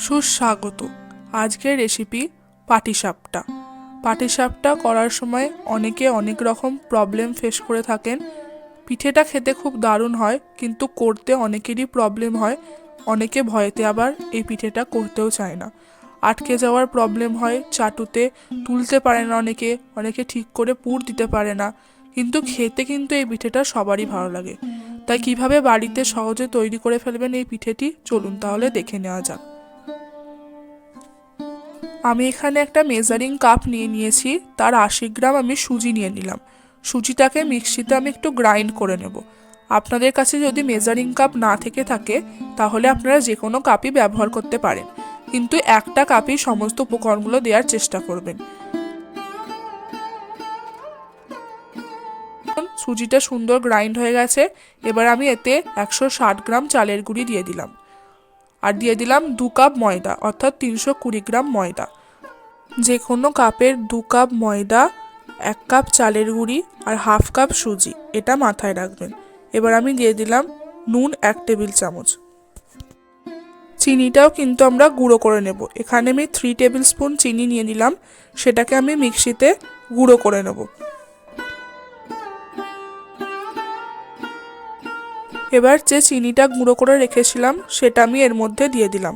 সুস্বাগত। আজকের রেসিপি পাটিসাপটা। পাটিসাপটা করার সময় অনেকে অনেক রকম প্রবলেম ফেস করে থাকেন। পিঠেটা খেতে খুব দারুণ হয়, কিন্তু করতে অনেকেরই প্রবলেম হয়। অনেকে ভয়েতে আবার এই পিঠেটা করতেও চায় না। আটকে যাওয়ার প্রবলেম হয়, চাটুতে তুলতে পারে না অনেকে অনেকে ঠিক করে পুর দিতে পারে না। কিন্তু খেতে কিন্তু এই পিঠেটা সবারই ভালো লাগে। তাই কীভাবে বাড়িতে সহজে তৈরি করে ফেলবেন এই পিঠেটি, চলুন তাহলে দেখে নেওয়া যাক। আমি এখানে একটা মেজারিং কাপ নিয়ে নিয়েছি, তার আশি গ্রাম আমি সুজি নিয়ে নিলাম। সুজিটাকে মিক্সিতে আমি একটু গ্রাইন্ড করে নেব। আপনাদের কাছে যদি মেজারিং কাপ না থেকে থাকে, তাহলে আপনারা যে কোনো কাপই ব্যবহার করতে পারেন। কিন্তু একটা কাপই সমস্ত উপকরণগুলো দেওয়ার চেষ্টা করবেন। সুজিটা সুন্দর গ্রাইন্ড হয়ে গেছে, এবার আমি এতে একশো ষাট গ্রাম চালের গুঁড়ি দিয়ে দিলাম। আর দিয়ে দিলাম দু কাপ ময়দা, অর্থাৎ তিনশো কুড়ি গ্রাম ময়দা। যে কোনো কাপের দু কাপ ময়দা, এক কাপ চালের গুঁড়ি আর হাফ কাপ সুজি, এটা মাথায় রাখবেন। এবার আমি দিয়ে দিলাম নুন এক টেবিল চামচ। চিনিটাও কিন্তু আমরা গুঁড়ো করে নেব। এখানে আমি থ্রি টেবিল স্পুন চিনি নিয়ে নিলাম, সেটাকে আমি মিক্সিতে গুঁড়ো করে নেব। এবার যে চিনিটা গুঁড়ো করে রেখেছিলাম, সেটা আমি এর মধ্যে দিয়ে দিলাম।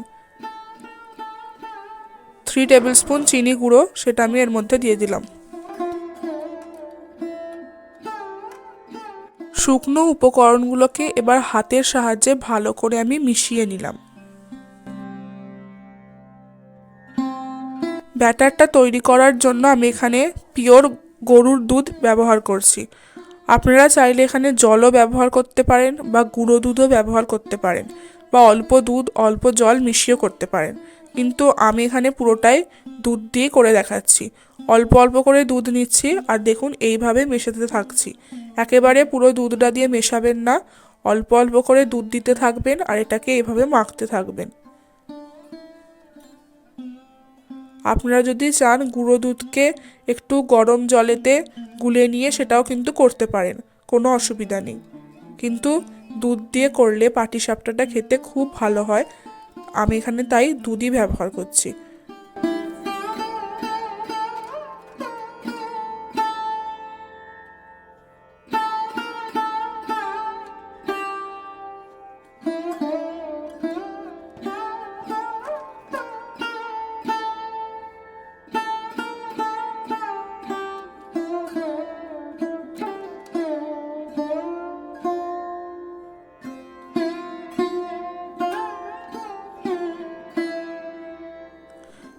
থ্রি টেবিল স্পুন চিনি গুঁড়ো, সেটা আমি এর মধ্যে দিয়ে দিলাম। শুকনো উপকরণগুলোকে এবার হাতের সাহায্যে ভালো করে আমি মিশিয়ে নিলাম। ব্যাটারটা তৈরি করার জন্য আমি এখানে পিওর গরুর দুধ ব্যবহার করছি। আপনারা চাইলে এখানে জলও ব্যবহার করতে পারেন বা গুঁড়ো দুধও ব্যবহার করতে পারেন বা অল্প দুধ, অল্প জল মিশিয়েও করতে পারেন। কিন্তু আমি এখানে পুরোটাই দুধ দিয়ে করে দেখাচ্ছি। অল্প অল্প করে দুধ নিচ্ছি আর দেখুন এইভাবে মেশাতে থাকছি। একেবারে পুরো দুধটা দিয়ে মেশাবেন না। অল্প অল্প করে দুধ দিতে থাকবেন আর এটাকে এইভাবে মাখতে থাকবেন। আপনারা যদি চান গুঁড়ো দুধকে একটু গরম জলেতে গুলে নিয়ে সেটাও কিন্তু করতে পারেন, কোনো অসুবিধা নেই। কিন্তু দুধ দিয়ে করলে পাটিসাপটাটা খেতে খুব ভালো হয়। আমি এখানে তাই দুধই ব্যবহার করছি।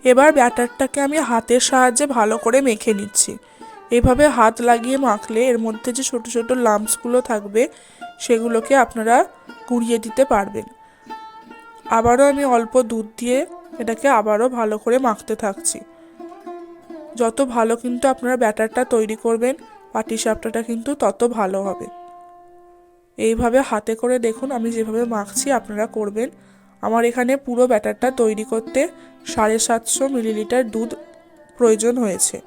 এবার ব্যাটারটাকে আমি হাতের সাহায্যে ভালো করে মেখে নিচ্ছি। এভাবে হাত লাগিয়ে মাখলে এর মধ্যে যে ছোট ছোট লাম্পসগুলো থাকবে, সেগুলোকে আপনারা গুঁড়িয়ে দিতে পারবেন। আবারও আমি অল্প দুধ দিয়ে এটাকে আবারও ভালো করে মাখতে থাকছি। যত ভালো কিন্তু আপনারা ব্যাটারটা তৈরি করবেন, পাটিসাপটাটা কিন্তু তত ভালো হবে। এইভাবে হাতে করে দেখুন, আমি যেভাবে মাখছি, আপনারা করবেন। আমার এখানে পুরো ব্যাটারটা তৈরি করতে সাড়ে সাতশো মিলিলিটার দুধ প্রয়োজন হয়েছে।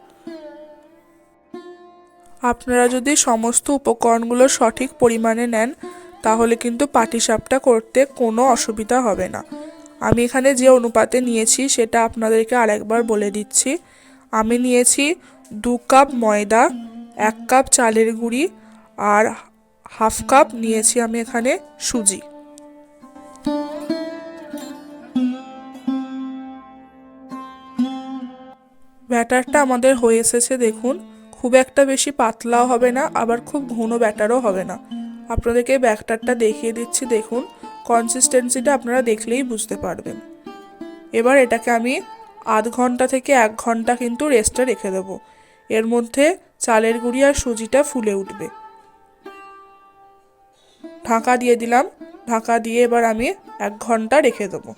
আপনারা যদি সমস্ত উপকরণগুলো সঠিক পরিমাণে নেন, তাহলে কিন্তু পাটিসাপটা করতে কোনো অসুবিধা হবে না। আমি এখানে যে অনুপাতে নিয়েছি, সেটা আপনাদেরকে আরেকবার বলে দিচ্ছি। আমি নিয়েছি দু কাপ ময়দা, এক কাপ চালের গুঁড়ি আর হাফ কাপ নিয়েছি আমি এখানে সুজি। ব্যাটারটা আমাদের হয়ে এসেছে, দেখুন। খুব একটা বেশি পাতলাও হবে না, আবার খুব ঘন ব্যাটারও হবে না। আপনাদেরকে ব্যাটারটা দেখিয়ে দিচ্ছি, দেখুন। কনসিস্টেন্সিটা আপনারা দেখলেই বুঝতে পারবেন। এবার এটাকে আমি আধ ঘণ্টা থেকে এক ঘণ্টা কিন্তু রেস্টে রেখে দেবো। এর মধ্যে চালের গুঁড়ি আর সুজিটা ফুলে উঠবে। ঢাকা দিয়ে দিলাম। ঢাকা দিয়ে এবার আমি এক ঘণ্টা রেখে দেবো।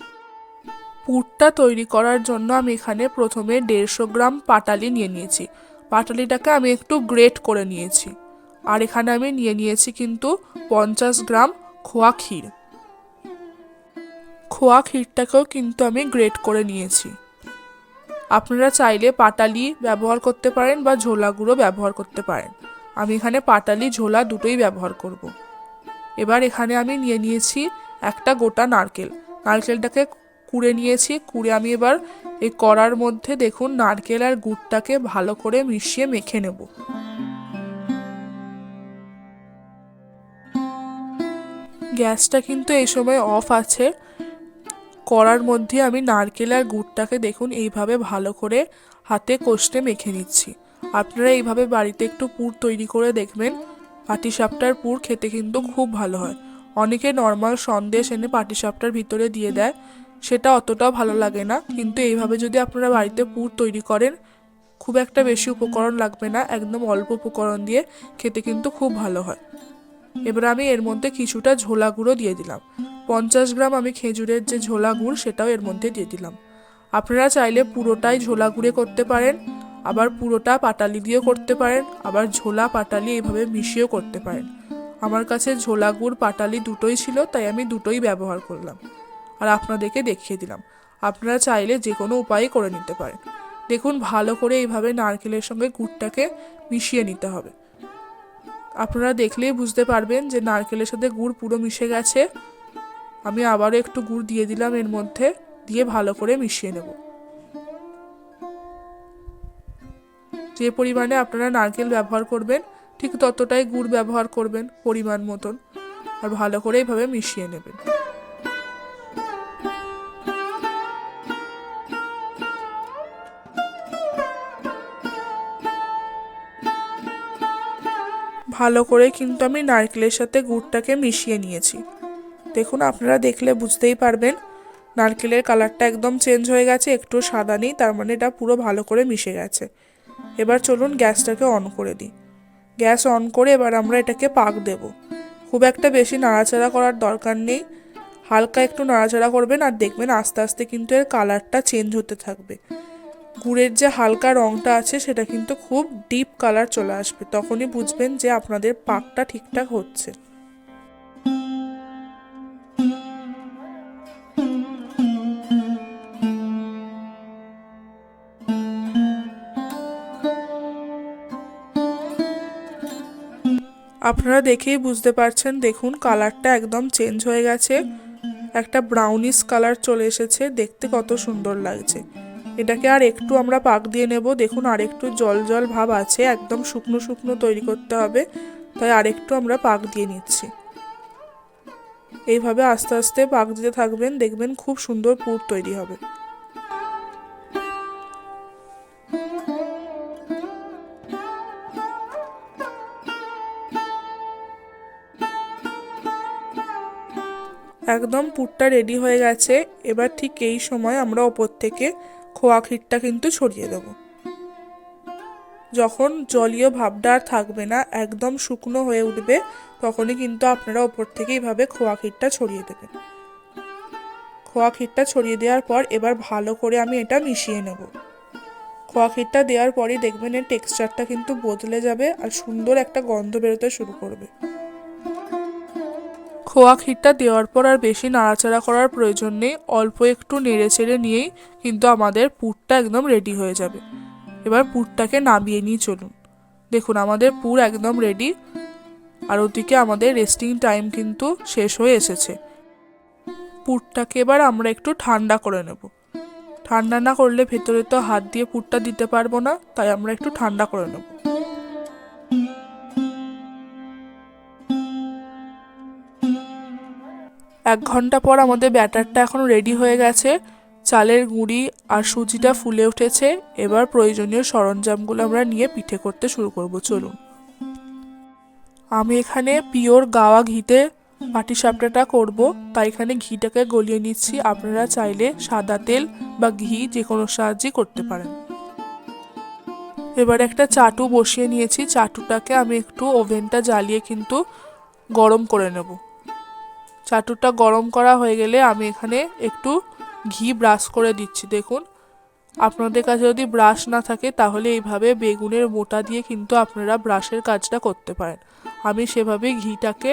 পুরটা তৈরি করার জন্য আমি এখানে প্রথমে দেড়শো গ্রাম পাটালি নিয়ে নিয়েছি। পাটালিটাকে আমি একটু গ্রেট করে নিয়েছি। আর এখানে আমি নিয়ে নিয়েছি কিন্তু পঞ্চাশ গ্রাম খোয়া ক্ষীর। খোয়া ক্ষীরটাকেও কিন্তু আমি গ্রেট করে নিয়েছি। আপনারা চাইলে পাটালি ব্যবহার করতে পারেন বা ঝোলা গুঁড়ো ব্যবহার করতে পারেন। আমি এখানে পাটালি, ঝোলা দুটোই ব্যবহার করব। এবার এখানে আমি নিয়ে নিয়েছি একটা গোটা নারকেল। নারকেলটাকে কুড়ে নিয়েছি, কুড়ে আমি এবার এই কড়ার মধ্যে দেখুন নারকেল আর গুড়টাকে ভালো করে মিশিয়ে মেখে নেব। গ্যাসটা কিন্তু এই সময় অফ আছে। কড়ার মধ্যে আমি নারকেল আর গুড়টাকে দেখুন এইভাবে ভালো করে হাতে কষতে মেখে নিচ্ছি। আপনারা এইভাবে বাড়িতে একটু পুর তৈরি করে দেখবেন, পাটিসাপটার পুর খেতে কিন্তু খুব ভালো হয়। অনেকে নর্মাল সন্দেশ এনে পাটিসাপটার ভিতরে দিয়ে দেয়। সেটা অতটাও ভালো লাগে না। কিন্তু এইভাবে যদি আপনারা বাড়িতে পুর তৈরি করেন, খুব একটা বেশি উপকরণ লাগবে না, একদম অল্প উপকরণ দিয়ে খেতে কিন্তু খুব ভালো হয়। এবার আমি এর মধ্যে কিছুটা ঝোলা গুঁড়ো দিয়ে দিলাম। পঞ্চাশ গ্রাম আমি খেজুরের যে ঝোলা গুড়, সেটাও এর মধ্যে দিয়ে দিলাম। আপনারা চাইলে পুরোটাই ঝোলা গুঁড়ে করতে পারেন, আবার পুরোটা পাটালি দিয়েও করতে পারেন, আবার ঝোলা পাটালি এইভাবে মিশিয়েও করতে পারেন। আমার কাছে ঝোলা গুড়, পাটালি দুটোই ছিল, তাই আমি দুটোই ব্যবহার করলাম। আর আপনাদেরকে দেখিয়ে দিলাম। আপনারা চাইলে যে কোনো উপায়ে করে নিতে পারেন। দেখুন, ভালো করে এইভাবে নারকেলের সঙ্গে গুড়টাকে মিশিয়ে নিতে হবে। আপনারা দেখলেই বুঝতে পারবেন যে নারকেলের সাথে গুড় পুরো মিশে গেছে। আমি আবারও একটু গুড় দিয়ে দিলাম এর মধ্যে, দিয়ে ভালো করে মিশিয়ে নেব। যে পরিমাণে আপনারা নারকেল ব্যবহার করবেন, ঠিক ততটাই গুড় ব্যবহার করবেন পরিমাণ মতন। আর ভালো করে এইভাবে মিশিয়ে নেবেন। ভালো করে কিন্তু আমি নারকেলের সাথে গুড়টাকে মিশিয়ে নিয়েছি। দেখুন, আপনারা দেখলে বুঝতেই পারবেন, নারকেলের কালারটা একদম চেঞ্জ হয়ে গেছে, একটু সাদা নেই, তার মানে এটা পুরো ভালো করে মিশে গেছে। এবার চলুন গ্যাসটাকে অন করে দিই। গ্যাস অন করে এবার আমরা এটাকে পাক দেব। খুব একটা বেশি নাড়াচাড়া করার দরকার নেই, হালকা একটু নাড়াচাড়া করবেন আর দেখবেন আস্তে আস্তে কিন্তু এর কালারটা চেঞ্জ হতে থাকবে। গুড়ের যে হালকা রঙটা আছে, সেটা কিন্তু খুব ডিপ কালার চলে আসবে। তখনই বুঝবেন যে আপনাদের পাকটা ঠিকঠাক হচ্ছে। আপনারা দেখেই বুঝতে পারছেন, দেখুন কালারটা একদম চেঞ্জ হয়ে গেছে। একটা ব্রাউনিশ কালার চলে এসেছে, দেখতে কত সুন্দর লাগছে। এটাকে আর একটু আমরা পাক দিয়ে নেব। দেখুন আর একটু জল জল ভাব আছে, একদম শুকনো শুকনো তৈরি করতে হবে। তাই আর একটু আমরা পাক দিয়ে নিচ্ছি। এইভাবে আস্তে আস্তে পাক দিতে থাকবেন, দেখবেন খুব সুন্দর পুর তৈরি হবে। একদম পুরটা রেডি হয়ে গেছে। এবার ঠিক এই সময় আমরা ওপর থেকে খোয়া ক্ষীরটা কিন্তু ছড়িয়ে দেব। যখন জলীয় ভাবটা আর থাকবে না, একদম শুকনো হয়ে উঠবে, তখনই কিন্তু আপনারা ওপর থেকে এইভাবে খোয়া ক্ষীরটা ছড়িয়ে দেবেন। খোয়া ক্ষীরটা ছড়িয়ে দেওয়ার পর এবার ভালো করে আমি এটা মিশিয়ে নেব। খোয়া ক্ষীরটা দেওয়ার পরই দেখবেন এর টেক্সচারটা কিন্তু বদলে যাবে আর সুন্দর একটা গন্ধ বেরোতে শুরু করবে। খোয়া ক্ষীরটা দেওয়ার পর আর বেশি নাড়াচাড়া করার প্রয়োজন নেই, অল্প একটু নেড়ে চেড়ে নিয়েই কিন্তু আমাদের পুরটা একদম রেডি হয়ে যাবে। এবার পুরটাকে নামিয়ে নিয়ে চলুন। দেখুন, আমাদের পুর একদম রেডি আর ওদিকে আমাদের রেস্টিং টাইম কিন্তু শেষ হয়ে এসেছে। পুরটাকে এবার আমরা একটু ঠান্ডা করে নেব। ঠান্ডা না করলে ভেতরে তো হাত দিয়ে পুরটা দিতে পারব না, তাই আমরা একটু ঠান্ডা করে নেব। এক ঘণ্টা পর আমাদের ব্যাটারটা এখন রেডি হয়ে গেছে। চালের গুঁড়ি আর সুজিটা ফুলে উঠেছে। এবার প্রয়োজনীয় সরঞ্জামগুলো আমরা নিয়ে পিঠে করতে শুরু করব, চলুন। আমি এখানে পিওর গাওয়া ঘিতে পাটিসাপটাটা করব। তাই এখানে ঘিটাকে গলিয়ে নিচ্ছি। আপনারা চাইলে সাদা তেল বা ঘি যে কোনো সাহায্যে করতে পারেন। এবার একটা চাটু বসিয়ে নিয়েছি। চাটুটাকে আমি একটু ওভেনটা জ্বালিয়ে কিন্তু গরম করে নেব। চাটুটা গরম করা হয়ে গেলে আমি এখানে একটু ঘি ব্রাশ করে দিচ্ছি, দেখুন। আপনাদের কাছে যদি ব্রাশ না থাকে, তাহলে এইভাবে বেগুনের মোটা দিয়ে কিন্তু আপনারা ব্রাশের কাজটা করতে পারেন। আমি সেভাবে ঘিটাকে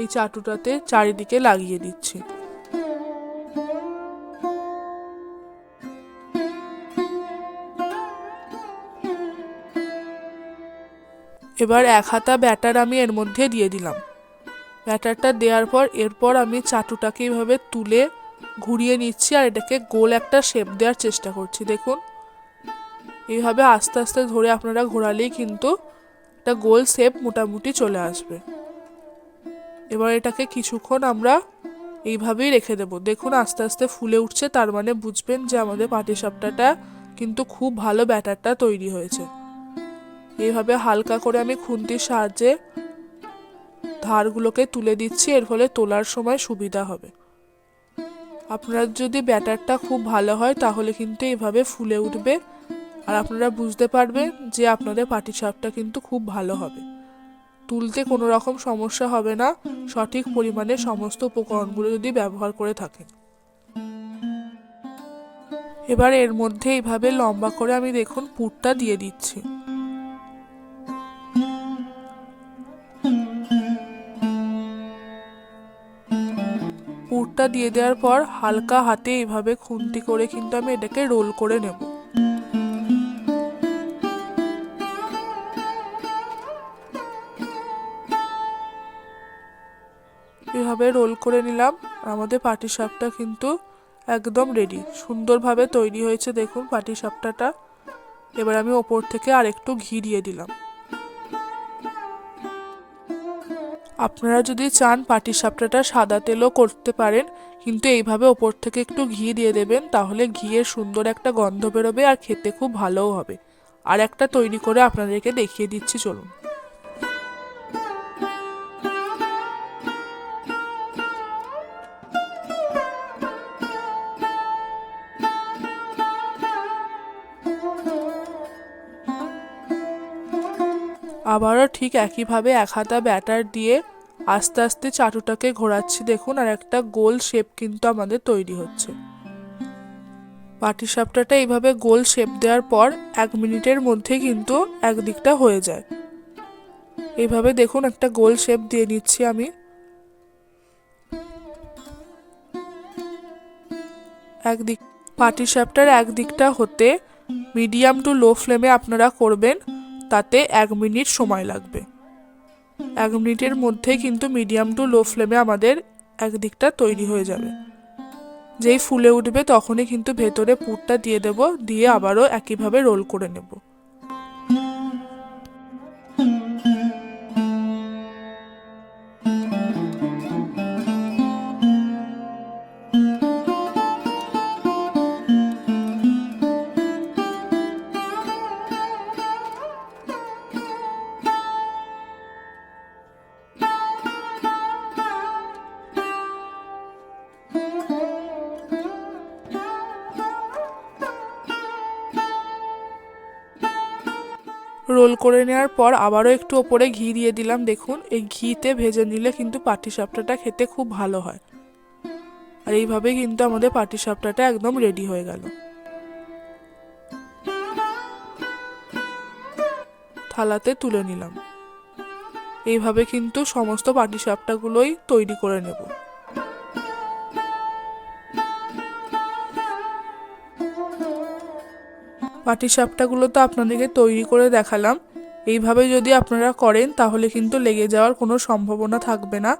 এই চাটুটাতে চারিদিকে লাগিয়ে দিচ্ছি। এবার এক হাতা ব্যাটার আমি এর মধ্যে দিয়ে দিলাম। ব্যাটারটা দেওয়ার পর এরপর আমি চাটুটাকে এইভাবে তুলে ঘুরিয়ে নিচ্ছি আর এটাকে গোল একটা শেপ দেওয়ার চেষ্টা করছি, দেখুন। এইভাবে আস্তে আস্তে ধরে আপনারা ঘোরালেই কিন্তু একটা গোল শেপ মোটামুটি চলে আসবে। এবার এটাকে কিছুক্ষণ আমরা এইভাবেই রেখে দেবো। দেখুন, আস্তে আস্তে ফুলে উঠছে, তার মানে বুঝবেন যে আমাদের পাটিসাপটাটা কিন্তু খুব ভালো ব্যাটারটা তৈরি হয়েছে। এইভাবে হালকা করে আমি খুন্তির সাহায্যে ধারগুলোকে তুলে দিচ্ছি, এর ফলে তোলার সময় সুবিধা হবে। আপনার যদি ব্যাটারটা খুব ভালো হয়, তাহলে কিন্তু এভাবে ফুলে উঠবে। আর আপনারা বুঝতে পারবেন যে আপনাদের পাটিসাপটা কিন্তু খুব ভালো হবে। তুলতে কোনো রকম সমস্যা হবে না, সঠিক পরিমাণে সমস্ত উপকরণগুলো যদি ব্যবহার করে থাকেন। এবার এর মধ্যে এইভাবে লম্বা করে আমি দেখুন পুরটা দিয়ে দিচ্ছি। পুরটা দিয়ে দেওয়ার পর হালকা হাতে এইভাবে খুন্তি করে কিন্তু আমি এটাকে রোল করে নেব। এভাবে রোল করে নিলাম। আমাদের পাটিসাপটা কিন্তু একদম রেডি সুন্দরভাবে তৈরি হয়েছে দেখুন পাটিসাপটাটা এবার আমি ওপর থেকে আর একটু ঘি দিয়ে দিলাম। আপনারা যদি চান পাটিসাপটাটা সাদা তেলও করতে পারেন, কিন্তু এইভাবে ওপর থেকে একটু ঘি দিয়ে দেবেন, তাহলে ঘিয়ের সুন্দর একটা গন্ধ বেরোবে আর খেতে খুব ভালোও হবে। আর একটা তৈরি করে আপনাদেরকে দেখিয়ে দিচ্ছি, চলুন। আবারও ঠিক একইভাবে এক হাতা ব্যাটার দিয়ে আস্তে আস্তে চাটুটাকে ঘোরাচ্ছি দেখুন, আর একটা গোল শেপ কিন্তু আমাদের তৈরি হচ্ছে। পাটিসাপটাটা এইভাবে গোল শেপ দেওয়ার পর এক মিনিটের মধ্যে কিন্তু একদিকটা হয়ে যায়। এইভাবে দেখুন, একটা গোল শেপ দিয়ে নিচ্ছি আমি। একদিক পাটিসাপটার একদিকটা হতে মিডিয়াম টু লো ফ্লেমে আপনারা করবেন। তাতে এক মিনিট সময় লাগবে। এক মিনিটের মধ্যে কিন্তু মিডিয়াম টু লো ফ্লেমে আমাদের একদিকটা তৈরি হয়ে যাবে। যেই ফুলে উঠবে তখনই কিন্তু ভেতরে পুরটা দিয়ে দেব, দিয়ে আবারও একইভাবে রোল করে নেব। রোল করে নেওয়ার পর আবারও একটু ওপরে ঘি দিয়ে দিলাম। দেখুন, এই ঘিতে ভেজে নিলে কিন্তু পাটিসাপটাটা খেতে খুব ভালো হয়। আর এইভাবে কিন্তু আমাদের পাটিসাপটাটা একদম রেডি হয়ে গেল। থালাতে তুলে নিলাম। এইভাবে কিন্তু সমস্ত পাটিসাপটাগুলোই তৈরি করে নেব। পাটিসাপটাগুলো তো আপনাদেরকে তৈরি করে দেখালাম। এইভাবে যদি আপনারা করেন, তাহলে কিন্তু লেগে যাওয়ার কোনো সম্ভাবনা থাকবে না।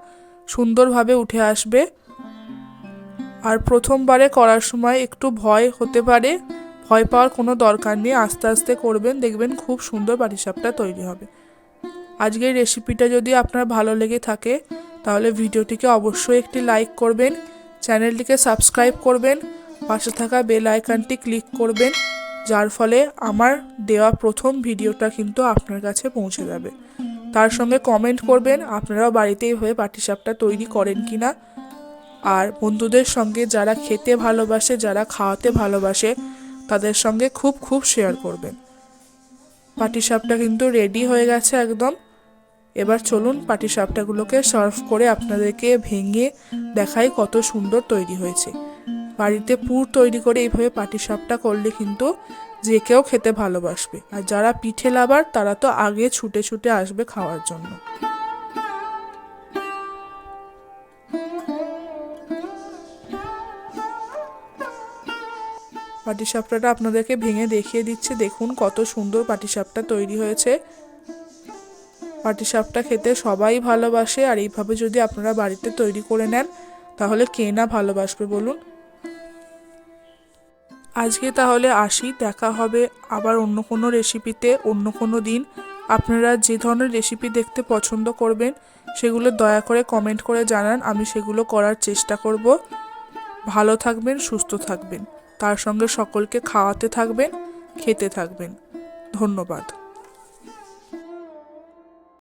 সুন্দরভাবে উঠে আসবে। আর প্রথমবারে করার সময় একটু ভয় হতে পারে। ভয় পাওয়ার কোনো দরকার নেই। আস্তে আস্তে করবেন, দেখবেন খুব সুন্দর পাটিসাপটা তৈরি হবে। আজকের রেসিপিটা যদি আপনার ভালো লেগে থাকে, তাহলে ভিডিওটিকে অবশ্যই একটি লাইক করবেন, চ্যানেলটিকে সাবস্ক্রাইব করবেন, পাশে থাকা বেল আইকনটি ক্লিক করবেন। যার ফলে আমার দেওয়া প্রথম ভিডিওটা কিন্তু আপনার কাছে পৌঁছে যাবে। তার সঙ্গে কমেন্ট করবেন, আপনারাও বাড়িতে এইভাবে পাটিসাপটা তৈরি করেন কি না? আর বন্ধুদের সঙ্গে যারা খেতে ভালোবাসে, যারা খাওয়াতে ভালোবাসে, তাদের সঙ্গে খুব খুব শেয়ার করবেন। পাটিসাপটা কিন্তু রেডি হয়ে গেছে একদম। এবার চলুন পাটিসাপটাগুলোকে সার্ভ করে আপনাদেরকে ভেঙে দেখাই কত সুন্দর তৈরি হয়েছে। বাড়িতে পুর তৈরি করে এইভাবে পাটিসাপটা করলে কিন্তু যে কেউ খেতে ভালোবাসবে। আর যারা পিঠে লাভার, তারা তো আগে ছুটে ছুটে আসবে খাওয়ার জন্য। পাটিসাপটাটা আপনাদেরকে ভেঙে দেখিয়ে দিচ্ছে। দেখুন কত সুন্দর পাটিসাপটা তৈরি হয়েছে। পাটিসাপটা খেতে সবাই ভালোবাসে, আর এইভাবে যদি আপনারা বাড়িতে তৈরি করে নেন, তাহলে কে না ভালোবাসবে বলুন? আজকে তাহলে আসি, দেখা হবে আবার অন্য কোনো রেসিপিতে অন্য কোনো দিন। আপনারা যে ধরনের রেসিপি দেখতে পছন্দ করবেন, সেগুলো দয়া করে কমেন্ট করে জানান, আমি সেগুলো করার চেষ্টা করব। ভালো থাকবেন, সুস্থ থাকবেন। তার সঙ্গে সকলকে খাওয়াতে থাকবেন, খেতে থাকবেন। ধন্যবাদ।